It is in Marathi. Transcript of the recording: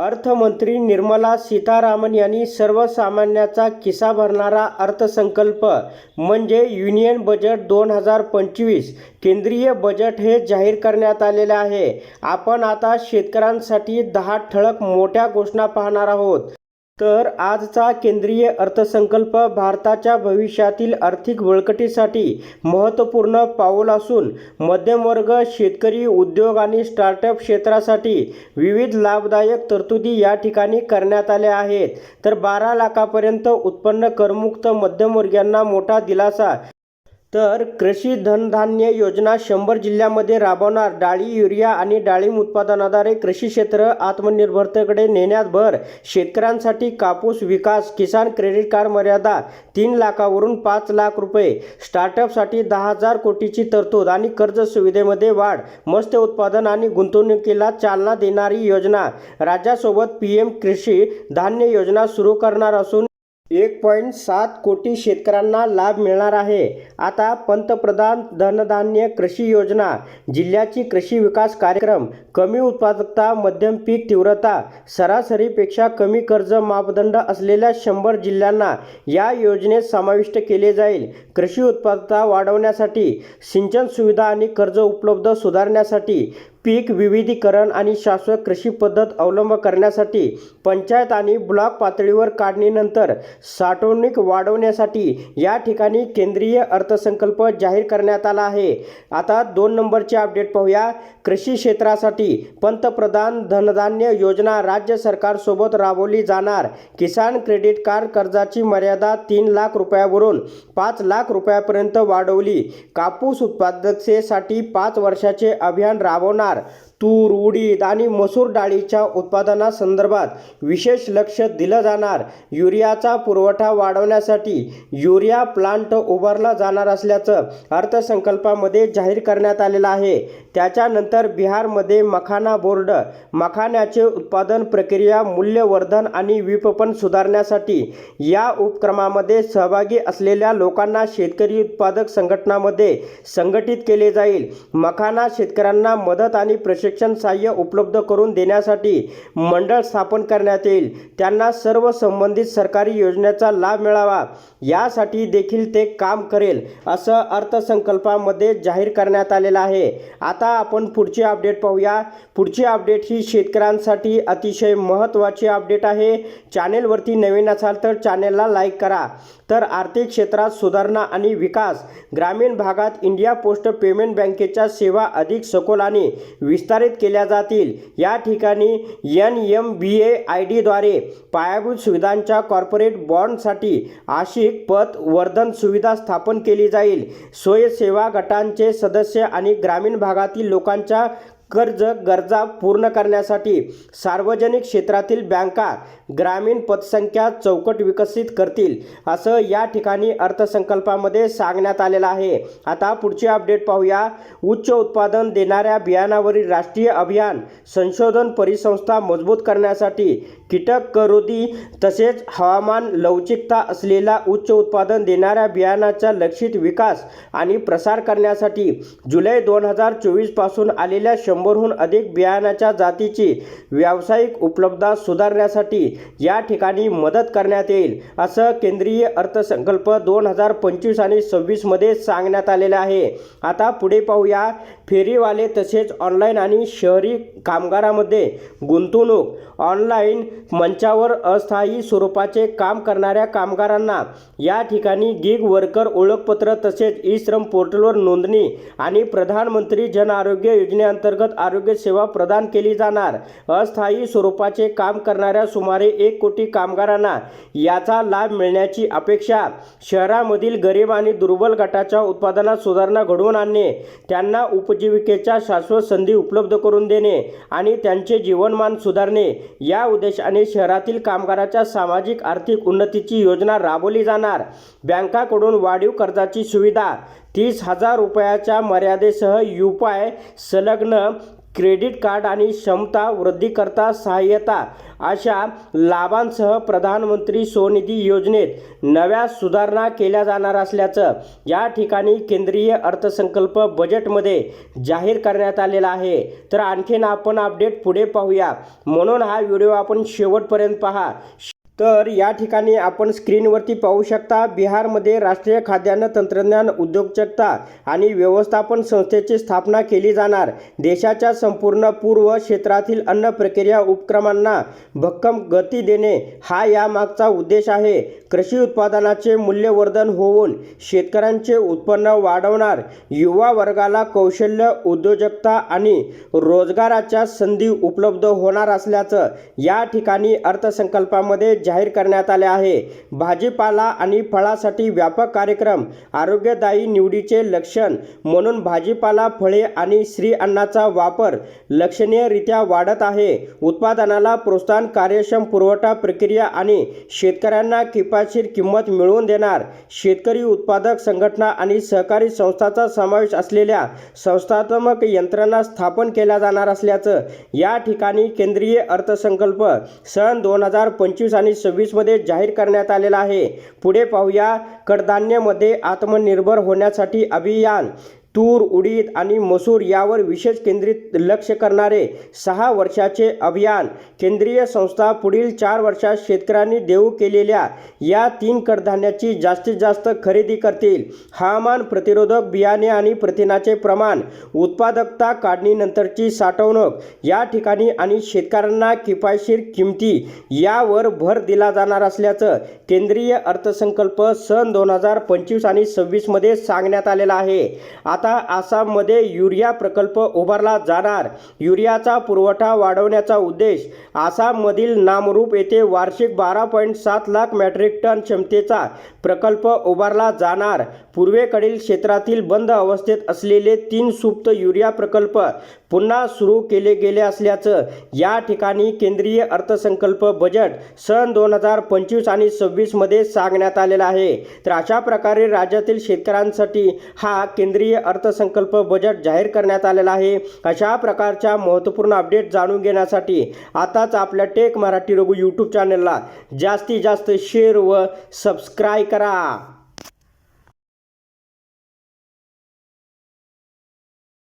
अर्थमंत्री निर्मला सीतारामन यांनी सर्वसामान्याचा खिसा भरणारा अर्थसंकल्प म्हणजे युनियन बजेट दोन हजार पंचवीस केंद्रीय बजेट हे जाहीर करण्यात आलेले आहे. आपण आता शेतकऱ्यांसाठी दहा ठळक मोठ्या घोषणा पाहणार आहोत. तर आजचा केंद्रीय अर्थसंकल्प भारताच्या भविष्यातील आर्थिक बळकटीसाठी महत्त्वपूर्ण पाऊल असून मध्यमवर्ग शेतकरी उद्योग आणि स्टार्टअप क्षेत्रासाठी विविध लाभदायक तरतुदी या ठिकाणी करण्यात आल्या आहेत. तर बारा लाखापर्यंत उत्पन्न करमुक्त मध्यमवर्गीयांना मोठा दिलासा तर कृषी धनधान्य योजना शंभर जिल्ह्यामध्ये राबवणार. डाळी युरिया आणि डाळिंब उत्पादनाद्वारे कृषी क्षेत्र आत्मनिर्भरतेकडे नेण्यात भर शेतकऱ्यांसाठी कापूस विकास किसान क्रेडिट कार्ड मर्यादा तीन लाखावरून पाच लाख रुपये स्टार्टअपसाठी दहा हजार कोटीची तरतूद आणि कर्ज सुविधेमध्ये वाढ मत्स्य उत्पादन आणि गुंतवणुकीला चालना देणारी योजना. राज्यासोबत पी एम कृषी धान्य योजना सुरू करणार असून एक पॉईंट सात कोटी शेतकऱ्यांना लाभ मिळणार आहे. आता पंतप्रधान धनधान्य कृषी योजना जिल्ह्याची कृषी विकास कार्यक्रम कमी उत्पादकता मध्यम पीक तीव्रता सरासरीपेक्षा कमी कर्ज मापदंड असलेल्या शंभर जिल्ह्यांना या योजनेत समाविष्ट केले जाईल. कृषी उत्पादकता वाढवण्यासाठी सिंचन सुविधा आणि कर्ज उपलब्ध सुधारण्यासाठी पीक विविधीकरण आणि शाश्वत कृषी पद्धत अवलंब करण्यासाठी पंचायत आणि ब्लॉक पातळीवर काढणीनंतर साठवणूक वाढवण्यासाठी या ठिकाणी केंद्रीय अर्थसंकल्प जाहीर करण्यात आला आहे. आता दोन नंबरचे अपडेट पाहूया. कृषी क्षेत्रासाठी पंतप्रधान धनधान्य योजना राज्य सरकारसोबत राबवली जाणार. किसान क्रेडिट कार्ड कर्जाची मर्यादा तीन लाख रुपयावरून पाच लाख रुपयापर्यंत वाढवली. कापूस उत्पादकतेसाठी पाच वर्षाचे अभियान राबवणार. तूर उडीद आणि मसूर डाळीच्या उत्पादनासंदर्भात विशेष लक्ष दिलं जाणार. युरियाचा पुरवठा वाढवण्यासाठी युरिया प्लांट उभारला जाणार असल्याचं अर्थसंकल्पामध्ये जाहीर करण्यात आलेलं आहे. त्याच्यानंतर बिहारमध्ये मखाना बोर्ड मखाण्याचे उत्पादन प्रक्रिया मूल्यवर्धन आणि विपणन सुधारण्यासाठी या उपक्रमामध्ये सहभागी असलेल्या लोकांना शेतकरी उत्पादक संघटनामध्ये संघटित केले जाईल. मखाना शेतकऱ्यांना मदत आणि प्रशिक्षण सहाय्य उपलब्ध करून देण्यासाठी मंडळ स्थापन करण्यात येईल. त्यांना सर्व संबंधित सरकारी योजनेचा लाभ मिळावा. यासाठी देखील ते काम करेल असं अर्थसंकल्पामध्ये जाहीर करण्यात आलेलं आहे. आता आपण पुढची अपडेट पाहूया. पुढची अपडेट ही शेतकऱ्यांसाठी अतिशय महत्त्वाची अपडेट आहे. चॅनेलवरती नवीन असाल तर चॅनेलला लाईक करा. तर आर्थिक क्षेत्रात सुधारणा आणि विकास ग्रामीण भागात इंडिया पोस्ट पेमेंट बँकेच्या सेवा अधिक सखोल आणि विस्तारित केल्या जातील. या ठिकाणी N M B A I डीद्वारे पायाभूत सुविधांच्या कॉर्पोरेट बॉन्डसाठी आशिक पत वर्धन सुविधा स्थापन केली जाईल. स्वयंसेवा गटांचे सदस्य आणि ग्रामीण भागातील लोकांच्या कर्ज गरजा पूर्ण करण्यासाठी सार्वजनिक क्षेत्रातील बँका ग्रामीण पतसंख्या चौकट विकसित करतील असं या ठिकाणी अर्थसंकल्पामध्ये सांगण्यात आलेलं आहे. आता पुढची अपडेट पाहूया. उच्च उत्पादन देणाऱ्या बियाणावरील राष्ट्रीय अभियान संशोधन परिसंस्था मजबूत करण्यासाठी कीटक करोदी तसेच हवामान लवचिकता असलेला उच्च उत्पादन देणाऱ्या बियाणाचा लक्षित विकास आणि प्रसार करण्यासाठी जुलै दोन हजार चोवीसपासून आलेल्या शंभरहून अधिक बियाणाच्या जातीची व्यावसायिक उपलब्धता सुधारण्यासाठी या ठिकाणी मदत करण्यात येईल असं केंद्रीय अर्थसंकल्प दोन हजार पंचवीस आणि सव्वीसमध्ये सांगण्यात आलेलं आहे. आता पुढे पाहूया. फेरीवाले तसेच ऑनलाईन आणि शहरी कामगारामध्ये गुंतवणूक ऑनलाईन मंचावर अस्थायी स्वरूपाचे काम करणाऱ्या कामगारांना या ठिकाणी गिग वर्कर ओळखपत्र तसेच ई श्रम पोर्टलवर नोंदणी आणि प्रधानमंत्री जन आरोग्य योजनेअंतर्गत मोफत आरोग्यसेवा प्रदान केली जाणार. अस्थायी स्वरूपाचे काम करणाऱ्या सुमारे एक कोटी कामगारांना याचा लाभ मिळण्याची अपेक्षा शहरामधील गरीब आणि दुर्बल गटाच्या उत्पादनात सुधारणा घडवून आणणे त्यांना उपजीविकेच्या शाश्वत संधी उपलब्ध करून देणे आणि त्यांचे जीवनमान सुधारणे या उद्देशाने शहरातील कामगाराच्या सामाजिक आर्थिक उन्नतीची योजना राबवली जाणार. बँकाकडून वाढीव कर्जाची सुविधा तीस हजार रुपयाच्या मर्यादेसह युपाय संलग्न क्रेडिट कार्ड आणि क्षमता वृद्धीकरता सहाय्यता अशा लाभांसह प्रधानमंत्री स्वनिधी योजनेत नव्या सुधारणा केल्या जाणार असल्याचं या ठिकाणी केंद्रीय अर्थसंकल्प बजेटमध्ये जाहीर करण्यात आलेला आहे. तर आणखीन आपण अपडेट पुढे पाहूया. म्हणून हा व्हिडिओ आपण शेवटपर्यंत पहा. तर या ठिकाणी आपण स्क्रीनवरती पाहू शकता बिहारमध्ये राष्ट्रीय खाद्यान्न तंत्रज्ञान उद्योजकता आणि व्यवस्थापन संस्थेची स्थापना केली जाणार. देशाच्या संपूर्ण पूर्व क्षेत्रातील अन्न प्रक्रिया उपक्रमांना भक्कम गती देणे हा यामागचा उद्देश आहे. कृषी उत्पादनाचे मूल्यवर्धन होऊन शेतकऱ्यांचे उत्पन्न वाढवणार युवा वर्गाला कौशल्य उद्योजकता आणि रोजगाराच्या संधी उपलब्ध होणार असल्याचं या ठिकाणी अर्थसंकल्पामध्ये जाहीर करण्यात आले आहे. भाजीपाला आणि फळासाठी व्यापक कार्यक्रम आरोग्यदायी निवडीचे लक्षण म्हणून भाजीपाला फळे आणि श्री अन्नाचा वापर लक्षणीयरित्या वाढत आहे. उत्पादनाला प्रोत्साहन कार्यक्षम पुरवठा प्रक्रिया आणि शेतकऱ्यांना किफायतशीर किंमत मिळवून देणार शेतकरी उत्पादक संघटना आणि सहकारी संस्थांचा समावेश असलेल्या संस्थात्मक यंत्रणा स्थापन केल्या जाणार असल्याचं या ठिकाणी केंद्रीय अर्थसंकल्प सन दोन हजार पंचवीस आणि सव्वीसमध्ये जाहीर करण्यात आलेला आहे. पुढे पाहूया. कडधान्यामध्ये आत्मनिर्भर होण्यासाठी अभियान. तूर उडीद आणि मसूर यावर विशेष केंद्रित लक्ष करणारे सहा वर्षाचे अभियान केंद्रीय संस्था पुढील चार वर्षात शेतकऱ्यांनी देऊ केलेल्या या तीन कडधान्याची जास्तीत जास्त खरेदी करतील. हवामान प्रतिरोधक बियाणे आणि प्रथिनाचे प्रमाण उत्पादकता काढणीनंतरची साठवणूक या ठिकाणी आणि शेतकऱ्यांना किफायशीर किमती यावर भर दिला जाणार असल्याचं केंद्रीय अर्थसंकल्प सन दोन हजार पंचवीस आणि सव्वीसमध्ये सांगण्यात आलेलं आहे. आता आसाममध्ये युरिया प्रकल्प उभारला जाणार. युरियाचा पुरवठा वाढवण्याचा उद्देश आसाममधील नामरूप येथे वार्षिक बारा पॉईंट सात लाख मॅट्रिक टन क्षमतेचा प्रकल्प उभारला जाणार. पूर्वेकडील क्षेत्रातील बंद अवस्थेत असलेले तीन सुप्त युरिया प्रकल्प पुन्हा सुरू केले गेले असल्याचं या ठिकाणी केंद्रीय अर्थसंकल्प बजेट सन दोन हजार पंचवीस आणि सव्वीसमध्ये सांगण्यात आलेलं आहे. तर अशा प्रकारे राज्यातील शेतकऱ्यांसाठी हा केंद्रीय अर्थसंकल्प बजेट जाहीर करण्यात आलेला आहे. अशा प्रकारच्या महत्त्वपूर्ण अपडेट जाणून घेण्यासाठी आताच आपल्या टेक मराठी रघु यूट्यूब चॅनलला जास्तीत जास्त शेअर व सबस्क्राईब करा.